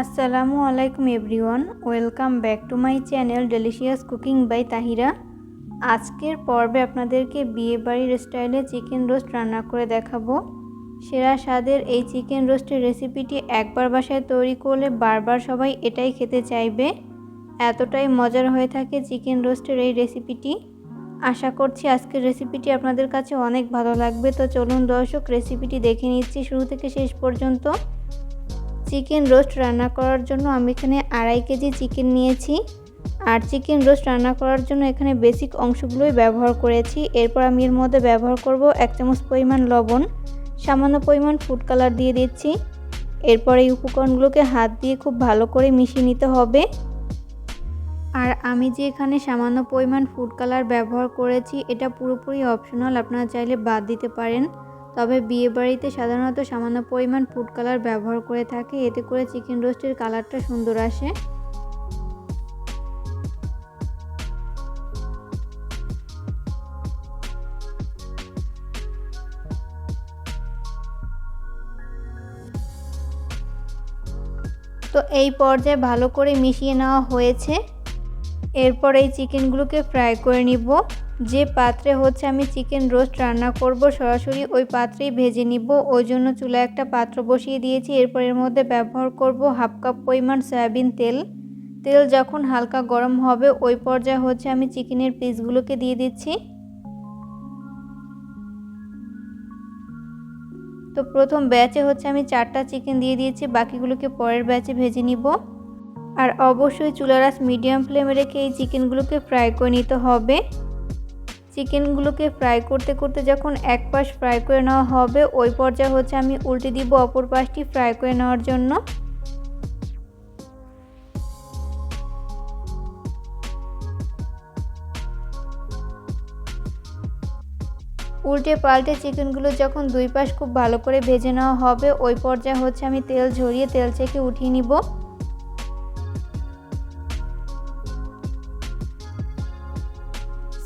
আসসালামু আলাইকুম everyone, welcome back to my channel delicious cooking by Tahira. আজকের পর্বে আপনাদেরকে বিয়েবাড়ির স্টাইলে চিকেন রোস্ট রান্না করে দেখাবো। সেরা স্বাদের এই চিকেন রোস্টের রেসিপিটি একবার বাসায় তৈরি করলে বারবার সবাই এটাই খেতে চাইবে। এতটাই মজার হয়ে থাকে চিকেন রোস্টের এই রেসিপিটি। আশা করছি আজকের রেসিপিটি আপনাদের কাছে অনেক ভালো লাগবে। তো চলুন দর্শক, রেসিপিটি দেখে নিচ্ছি শুরু থেকে শেষ পর্যন্ত। চিকেন রোস্ট রান্না করার জন্য আমি এখানে আড়াই কেজি চিকেন নিয়েছি। আর চিকেন রোস্ট রান্না করার জন্য এখানে বেসিক অংশগুলোই ব্যবহার করেছি। এরপর আমি এর মধ্যে ব্যবহার করব এক চামচ পরিমাণ লবণ। সামান্য পরিমাণ ফুড কালার দিয়ে দিচ্ছি। এরপর এই উপকরণগুলোকে হাত দিয়ে খুব ভালো করে মিশিয়ে নিতে হবে। আর আমি যে এখানে সামান্য পরিমাণ ফুড কালার ব্যবহার করেছি, এটা পুরোপুরি অপশনাল আপনারা চাইলে বাদ দিতে পারেন। তবে বিয়েবাড়িতে সাধারণত সামান্য পরিমাণ ফুড কালার ব্যবহার করে থাকে। এতে করে চিকেন রোস্টের কালারটা সুন্দর আসে। তো এই পর্যায়ে ভালো করে মিশিয়ে নেওয়া হয়েছে। এরপর এই চিকেনগুলোকে ফ্রাই করে নিব। যে পাত্রে হচ্ছে আমি চিকেন রোস্ট রান্না করব, সরাসরি ওই পাত্রেই ভেজে নিব। ওই জন্য চুলায় একটা পাত্র বসিয়ে দিয়েছি। এরপর এর মধ্যে ব্যবহার করব হাফ কাপ পরিমাণ সয়াবিন তেল। তেল যখন হালকা গরম হবে, ওই পর্যায়ে হচ্ছে আমি চিকেনের পিসগুলোকে দিয়ে দিচ্ছি। তো প্রথম ব্যাচে হচ্ছে আমি চারটা চিকেন দিয়ে দিয়েছি, বাকিগুলোকে পরের ব্যাচে ভেজে নিব। আর অবশ্যই চুলারাস মিডিয়াম ফ্লেমে রেখে এই চিকেনগুলোকে ফ্রাই করে নিতে হবে। চিকেনগুলোকে ফ্রাই করতে করতে যখন এক পাশ ফ্রাই করে নেওয়া হবে, ওই পর্যায়ে হচ্ছে আমি উল্টে দিব অপর পাশটি ফ্রাই করে নেওয়ার জন্য। উল্টে পাল্টে চিকেনগুলো যখন দুই পাশ খুব ভালো করে ভেজে নেওয়া হবে, ওই পর্যায়ে হচ্ছে আমি তেল ঝরিয়ে তেল চেকে উঠিয়ে নিব।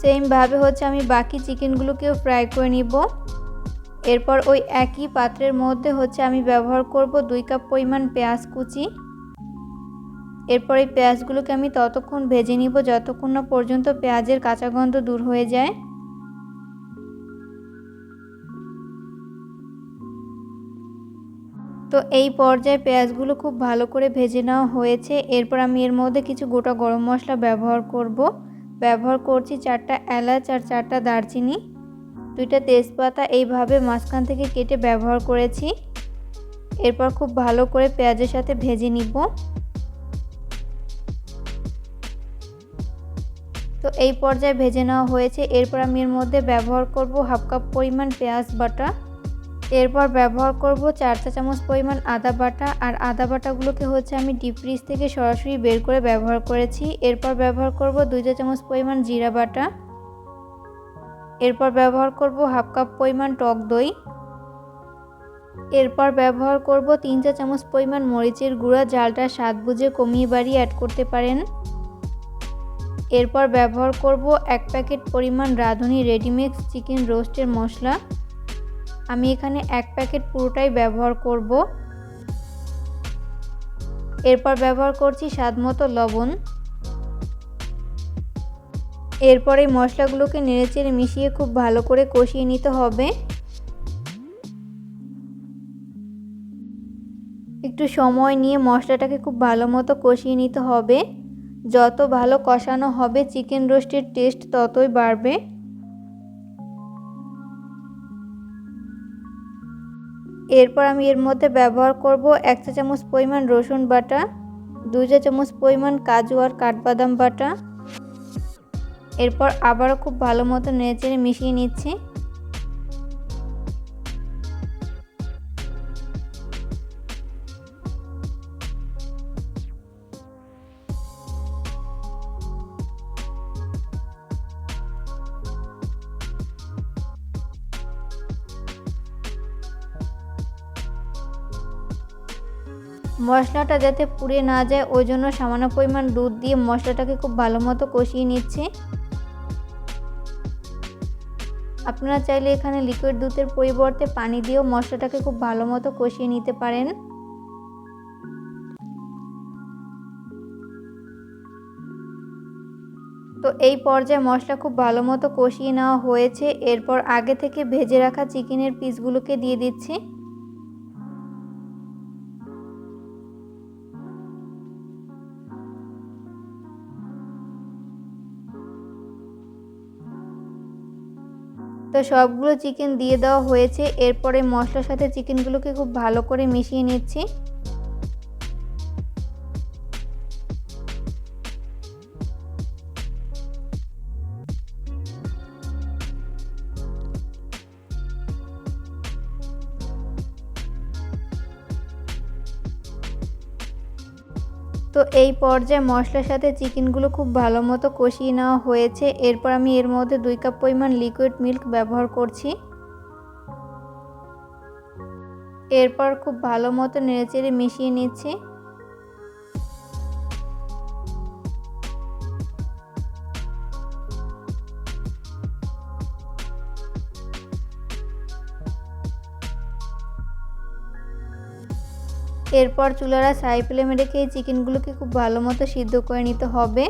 সেমভাবে হচ্ছে আমি বাকি চিকেনগুলোকেও ফ্রাই করে নিব। এরপর ওই একই পাত্রের মধ্যে হচ্ছে আমি ব্যবহার করব দুই কাপ পরিমাণ পেঁয়াজ কুচি। এরপর এই পেঁয়াজগুলোকে আমি ততক্ষণ ভেজে নিব যতক্ষণ না পর্যন্ত পেঁয়াজের কাঁচা গন্ধ দূর হয়ে যায়। তো এই পর্যায়ে পেঁয়াজগুলো খুব ভালো করে ভেজে নেওয়া হয়েছে। এরপর আমি এর মধ্যে কিছু গোটা গরম মশলা ব্যবহার করব। ব্যবহার করছি চারটা এলাচ আর চারটা দারচিনি। দুইটা তেজপাতা এইভাবে মাঝখান থেকে কেটে ব্যবহার করেছি। এরপর খুব ভালো করে পেঁয়াজের সাথে ভেজে নিব। তো এই পর্যায়ে ভেজে নেওয়া হয়েছে। এরপর আমি এর মধ্যে ব্যবহার করব হাফ কাপ পরিমাণ পেঁয়াজ বাটা। এরপর ব্যবহার করব চার চা চামচ পরিমাণ আদা বাটা, আর আদা বাটাগুলোকে হচ্ছে আমি ডিপ ফ্রিজ থেকে সরাসরি বের করে ব্যবহার করেছি। এরপর ব্যবহার করব দুই চা চামচ পরিমাণ জিরা বাটা। এরপর ব্যবহার করব হাফ কাপ পরিমাণ টক দই। এরপর ব্যবহার করব তিন চা চামচ পরিমাণ মরিচের গুঁড়া, জালটা স্বাদ বুঝে কমিয়ে বাড়িয়ে অ্যাড করতে পারেন। এরপর ব্যবহার করব এক প্যাকেট পরিমাণ রাঁধুনি রেডিমিক্স চিকেন রোস্টের মশলা। আমি এখানে এক প্যাকেট পুরোটাই ব্যবহার করব। এরপর ব্যবহার করছি স্বাদ মতো লবণ। এরপর এই মশলাগুলোকে নেড়েচেড়ে মিশিয়ে খুব ভালো করে কষিয়ে নিতে হবে। একটু সময় নিয়ে মশলাটাকে খুব ভালো মতো কষিয়ে নিতে হবে। যত ভালো কষানো হবে, চিকেন রোস্টের টেস্ট ততই বাড়বে। এরপর আমি এর মধ্যে ব্যবহার করব এক চা চামচ পরিমাণ রসুন বাটা দুই চা চামচ পরিমাণ কাজু আর কাঠবাদাম বাটা। এরপর আবারও খুব ভালো মতো নেড়েচেড়ে মিশিয়ে নিচ্ছি। মশলাটা যাতে পুড়ে না যায়, ওই জন্য সামান্য পরিমাণ দুধ দিয়ে মশলাটাকে খুব ভালো মতো কষিয়ে নিচ্ছে। আপনারা চাইলে এখানে লিকুইড দুধের পরিবর্তে পানি দিয়েও মশলাটাকে খুব ভালো মতো কষিয়ে নিতে পারেন। তো এই পর্যায়ে মশলা খুব ভালো মতো কষিয়ে নেওয়া হয়েছে। এরপর আগে থেকে ভেজে রাখা চিকেনের পিসগুলোকে দিয়ে দিচ্ছি। তো সবগুলো চিকেন দিয়ে দেওয়া হয়েছে। এরপরে মশলার সাথে চিকেনগুলোকে খুব ভালো করে মিশিয়ে নিচ্ছি। তো এই পর্যায়ে মশলার সাথে চিকেনগুলো খুব ভালো মতো কষিয়ে নেওয়া হয়েছে। এরপর আমি এর মধ্যে দুই কাপ পরিমাণ লিকুইড মিল্ক ব্যবহার করছি। এরপর খুব ভালো মতো নেড়েচেড়ে মিশিয়ে নিচ্ছি। এরপর চুলারা সাই ফ্লেমে রেখে এই চিকেনগুলোকে খুব ভালো মতো সিদ্ধ করে নিতে হবে।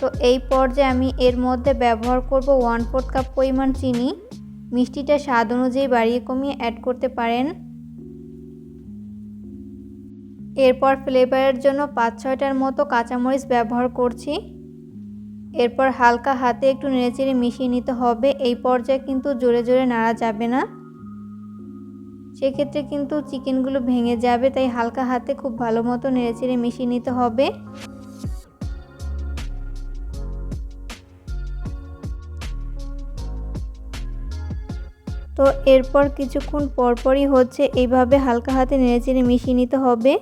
তো এই পর্যায়ে আমি এর মধ্যে ব্যবহার করব ওয়ান ফোর্থ কাপ পরিমাণ চিনি। মিষ্টিটা স্বাদ অনুযায়ী বাড়িয়ে কমিয়ে অ্যাড করতে পারেন। এরপর ফ্লেভারের জন্য পাঁচ ছয়টার মতো কাঁচামরিচ ব্যবহার করছি। এরপর হালকা হাতে একটু নেড়েচেড়ে মিশিয়ে নিতে হবে। এই পর্যায়ে কিন্তু জোরে জোরে নাড়া যাবে না। সেক্ষেত্রে কিন্তু চিকেনগুলো ভেঙে যাবে, তাই হালকা হাতে খুব ভালো মতো নেড়েচেড়ে মিশিয়ে নিতে হবে। তো এরপর কিছুক্ষণ পরপরই হচ্ছে, এইভাবে হালকা হাতে নেড়েচেড়ে মিশিয়ে নিতে হবে।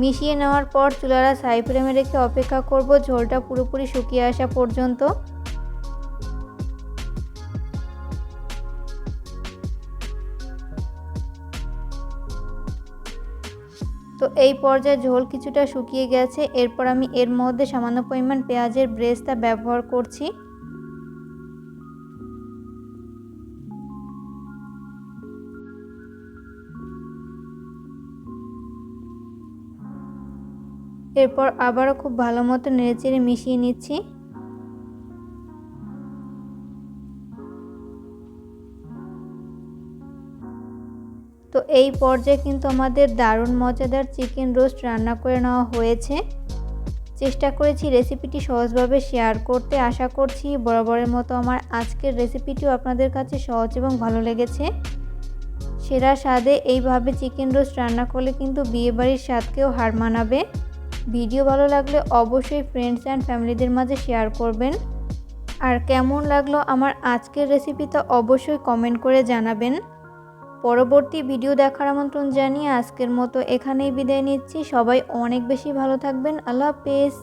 মিশিয়ে নেওয়ার পর চুলারা সাই ফ্লেমে রেখে অপেক্ষা করব, ঝোলটা পুরোপুরি শুকিয়ে আসা পর্যন্ত। তো এই পর্যায়ে ঝোল কিছুটা শুকিয়ে গেছে, এরপর আমি এর মধ্যে সামান্য পরিমাণ পেঁয়াজের ব্রেসটা ব্যবহার করছি। এরপর আবারও খুব ভালো মতো নেড়েচেড়ে মিশিয়ে নিচ্ছি। তো এই পর্যায়ে কিন্তু আমাদের দারুণ মজাদার চিকেন রোস্ট রান্না করে নেওয়া হয়েছে। চেষ্টা করেছি রেসিপিটি সহজভাবে শেয়ার করতে। আশা করছি বরাবরের মতো আমার আজকের রেসিপিটিও আপনাদের কাছে সহজ এবং ভালো লেগেছে। সেরা স্বাদে এইভাবে চিকেন রোস্ট রান্না করলে কিন্তু বিয়েবাড়ির স্বাদকেও হার মানাবে। ভিডিও ভালো লাগলে অবশ্যই ফ্রেন্ডস অ্যান্ড ফ্যামিলিদের মাঝে শেয়ার করবেন। আর কেমন লাগল আমার আজকের রেসিপিটা অবশ্যই কমেন্ট করে জানাবেন। পরবর্তী ভিডিও দেখার আমন্ত্রণ জানিয়ে আজকের মতো এখানেই বিদায় নিচ্ছি। সবাই অনেক বেশি ভালো থাকবেন। আল্লাহ হাফেজ।